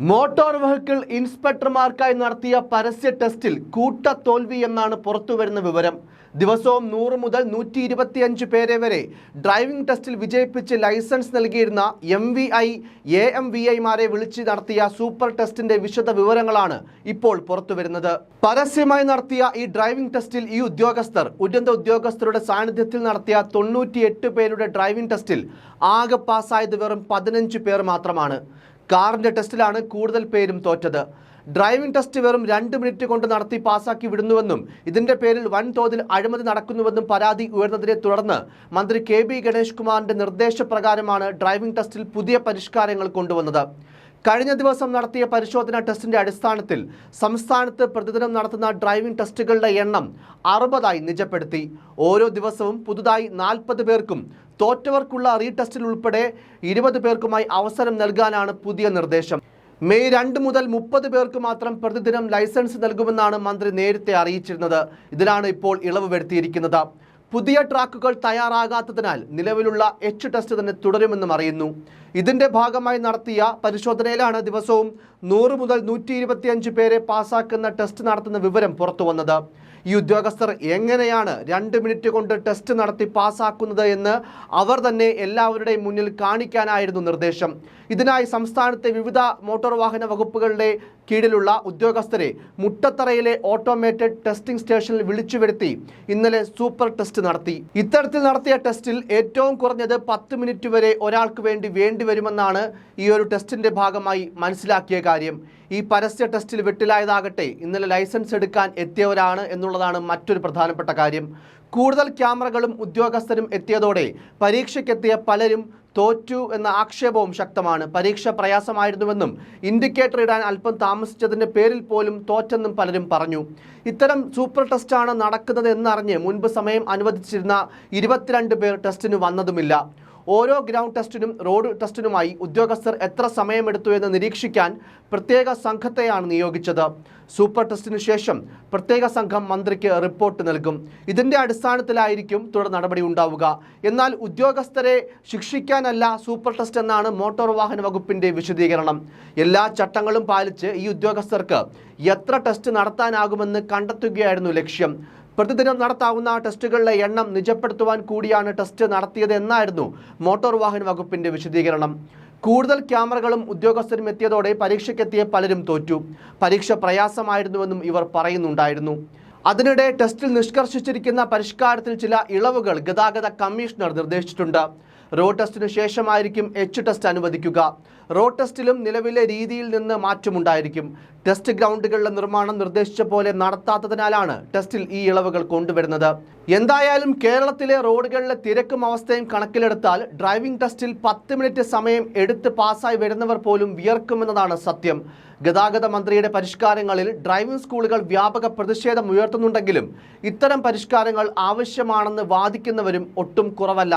Motor vehicle ഇൻസ്പെക്ടർമാർക്കായി നടത്തിയ പരസ്യ ടെസ്റ്റിൽ കൂട്ട തോൽവി എന്നാണ് പുറത്തുവരുന്ന വിവരം. ദിവസവും നൂറ് മുതൽ നൂറ്റി ഇരുപത്തിയഞ്ച് പേരെ വരെ ഡ്രൈവിംഗ് ടെസ്റ്റിൽ വിജയിപ്പിച്ച് ലൈസൻസ് നൽകിയിരുന്ന M V I A M V ഐമാരെ വിളിച്ച് നടത്തിയ സൂപ്പർ ടെസ്റ്റിന്റെ വിശദ വിവരങ്ങളാണ് ഇപ്പോൾ പുറത്തുവരുന്നത്. പരസ്യമായി നടത്തിയ ഈ ഡ്രൈവിംഗ് ടെസ്റ്റിൽ ഈ ഉദ്യോഗസ്ഥർ ഉന്നത ഉദ്യോഗസ്ഥരുടെ സാന്നിധ്യത്തിൽ നടത്തിയ തൊണ്ണൂറ്റിയെട്ട് പേരുടെ ഡ്രൈവിംഗ് ടെസ്റ്റിൽ ആകെ പാസ്സായത് വെറും പതിനഞ്ച് പേർ മാത്രമാണ്. കാറിന്റെ ടെസ്റ്റിലാണ് കൂടുതൽ പേരും തോറ്റത്. ഡ്രൈവിംഗ് ടെസ്റ്റ് വെറും രണ്ട് മിനിറ്റ് കൊണ്ട് നടത്തി പാസാക്കി വിടുന്നുവെന്നും ഇതിന്റെ പേരിൽ വൻതോതിൽ അഴിമതി നടക്കുന്നുവെന്നും പരാതി ഉയർന്നതിനെ തുടർന്ന് മന്ത്രി കെ ബി ഗണേഷ് കുമാറിന്റെ നിർദ്ദേശപ്രകാരമാണ് ഡ്രൈവിംഗ് ടെസ്റ്റിൽ പുതിയ പരിഷ്കാരങ്ങൾ കൊണ്ടുവന്നത്. കഴിഞ്ഞ ദിവസം നടത്തിയ പരിശോധനാ ടെസ്റ്റിന്റെ അടിസ്ഥാനത്തിൽ സംസ്ഥാനത്ത് പ്രതിദിനം നടത്തുന്ന ഡ്രൈവിംഗ് ടെസ്റ്റുകളുടെ എണ്ണം അറുപതായി നിജപ്പെടുത്തി. ഓരോ ദിവസവും പുതുതായി നാൽപ്പത് പേർക്കും തോറ്റവർക്കുള്ള റീടെസ്റ്റിൽ ഉൾപ്പെടെ ഇരുപത് പേർക്കുമായി അവസരം നൽകാനാണ് പുതിയ നിർദ്ദേശം. മെയ് രണ്ട് മുതൽ മുപ്പത് പേർക്ക് മാത്രം പ്രതിദിനം ലൈസൻസ് നൽകുമെന്നാണ് മന്ത്രി നേരത്തെ അറിയിച്ചിരുന്നത്. ഇതിലാണ് ഇപ്പോൾ ഇളവ് വരുത്തിയിരിക്കുന്നത്. പുതിയ ട്രാക്കുകൾ തയ്യാറാകാത്തതിനാൽ നിലവിലുള്ള എച്ച് ടെസ്റ്റ് തന്നെ തുടരുമെന്നും അറിയുന്നു. ഇതിന്റെ ഭാഗമായി നടത്തിയ പരിശോധനയിലാണ് ദിവസവും നൂറ് മുതൽ നൂറ്റി പേരെ പാസാക്കുന്ന ടെസ്റ്റ് നടത്തുന്ന വിവരം പുറത്തു വന്നത് ഈ ഉദ്യോഗസ്ഥർ എങ്ങനെയാണ് രണ്ട് മിനിറ്റ് കൊണ്ട് ടെസ്റ്റ് നടത്തി പാസ്സാക്കുന്നത് എന്ന് അവർ തന്നെ എല്ലാവരുടെയും മുന്നിൽ കാണിക്കാനായിരുന്നു നിർദ്ദേശം. ഇതിനായി സംസ്ഥാനത്തെ വിവിധ മോട്ടോർ വാഹന വകുപ്പുകളുടെ കീഴിലുള്ള ഉദ്യോഗസ്ഥരെ മുട്ടത്തറയിലെ ഓട്ടോമേറ്റഡ് ടെസ്റ്റിംഗ് സ്റ്റേഷനിൽ വിളിച്ചു വരുത്തി ഇന്നലെ സൂപ്പർ ടെസ്റ്റ് നടത്തി. ഇത്തരത്തിൽ നടത്തിയ ടെസ്റ്റിൽ ഏറ്റവും കുറഞ്ഞത് പത്ത് മിനിറ്റ് വരെ ഒരാൾക്ക് വേണ്ടി വേണ്ടിവരുമെന്നാണ് ഈ ഒരു ടെസ്റ്റിന്റെ ഭാഗമായി മനസ്സിലാക്കിയ കാര്യം. ഈ പരസ്യ ടെസ്റ്റിൽ വെട്ടിലായതാകട്ടെ ഇന്നലെ ലൈസൻസ് എടുക്കാൻ എത്തിയവരാണ് എന്നുള്ളതാണ് മറ്റൊരു പ്രധാനപ്പെട്ട കാര്യം. കൂടുതൽ ക്യാമറകളും ഉദ്യോഗസ്ഥരും എത്തിയതോടെ പരീക്ഷയ്ക്കെത്തിയ പലരും തോറ്റു എന്ന ആക്ഷേപവും ശക്തമാണ്. പരീക്ഷ പ്രയാസമായിരുന്നുവെന്നും ഇൻഡിക്കേറ്റർ ഇടാൻ അല്പം താമസിച്ചതിന്റെ പേരിൽ പോലും തോറ്റെന്നും പലരും പറഞ്ഞു. ഇത്തരം സൂപ്പർ ടെസ്റ്റാണ് നടക്കുന്നത് എന്നറിഞ്ഞ് മുൻപ് സമയം അനുവദിച്ചിരുന്ന ഇരുപത്തിരണ്ട് പേർ ടെസ്റ്റിന് വന്നതുമില്ല. ഓരോ ഗ്രൗണ്ട് ടെസ്റ്റിനും റോഡ് ടെസ്റ്റിനുമായി ഉദ്യോഗസ്ഥർ എത്ര സമയമെടുത്തു എന്ന് നിരീക്ഷിക്കാൻ പ്രത്യേക സംഘത്തെയാണ് നിയോഗിച്ചത്. സൂപ്പർ ടെസ്റ്റിന് ശേഷം പ്രത്യേക സംഘം മന്ത്രിക്ക് റിപ്പോർട്ട് നൽകും. ഇതിന്റെ അടിസ്ഥാനത്തിലായിരിക്കും തുടർ നടപടി ഉണ്ടാവുക. എന്നാൽ ഉദ്യോഗസ്ഥരെ ശിക്ഷിക്കാനല്ല സൂപ്പർ ടെസ്റ്റ് എന്നാണ് മോട്ടോർ വാഹന വകുപ്പിന്റെ വിശദീകരണം. എല്ലാ ചട്ടങ്ങളും പാലിച്ച് ഈ ഉദ്യോഗസ്ഥർക്ക് എത്ര ടെസ്റ്റ് നടത്താനാകുമെന്ന് കണ്ടെത്തുകയായിരുന്നു ലക്ഷ്യം. പ്രതിദിനം നടത്താവുന്ന ടെസ്റ്റുകളുടെ എണ്ണം നിജപ്പെടുത്തുവാൻ കൂടിയാണ് ടെസ്റ്റ് നടത്തിയത് എന്നായിരുന്നു മോട്ടോർ വാഹന വകുപ്പിന്റെ വിശദീകരണം. കൂടുതൽ ക്യാമറകളും ഉദ്യോഗസ്ഥരും എത്തിയതോടെ പരീക്ഷയ്ക്കെത്തിയ പലരും തോറ്റു. പരീക്ഷ പ്രയാസമായിരുന്നുവെന്നും ഇവർ പറയുന്നുണ്ടായിരുന്നു. അതിനിടെ ടെസ്റ്റിൽ നിഷ്കർഷിച്ചിരിക്കുന്ന പരിഷ്കാരത്തിൽ ചില ഇളവുകൾ ഗതാഗത കമ്മീഷണർ നിർദ്ദേശിച്ചിട്ടുണ്ട്. റോഡ് ടെസ്റ്റിന് ശേഷമായിരിക്കും എച്ച് ടെസ്റ്റ് അനുവദിക്കുക. റോഡ് ടെസ്റ്റിലും നിലവിലെ രീതിയിൽ നിന്ന് മാറ്റമുണ്ടായിരിക്കും. ടെസ്റ്റ് ഗ്രൗണ്ടുകളുടെ നിർമ്മാണം നിർദ്ദേശിച്ച പോലെ നടത്താത്തതിനാലാണ് ടെസ്റ്റിൽ ഈ ഇളവുകൾ കൊണ്ടുവരുന്നത്. എന്തായാലും കേരളത്തിലെ റോഡുകളിലെ തിരക്കും അവസ്ഥയും കണക്കിലെടുത്താൽ ഡ്രൈവിംഗ് ടെസ്റ്റിൽ പത്ത് മിനിറ്റ് സമയം എടുത്ത് പാസ്സായി വരുന്നവർ പോലും വിയർക്കുമെന്നതാണ് സത്യം. ഗതാഗത മന്ത്രിയുടെ പരിഷ്കാരങ്ങളിൽ ഡ്രൈവിംഗ് സ്കൂളുകൾ വ്യാപക പ്രതിഷേധം ഉയർത്തുന്നുണ്ടെങ്കിലും ഇത്തരം പരിഷ്കാരങ്ങൾ ആവശ്യമാണെന്ന് വാദിക്കുന്നവരും ഒട്ടും കുറവല്ല.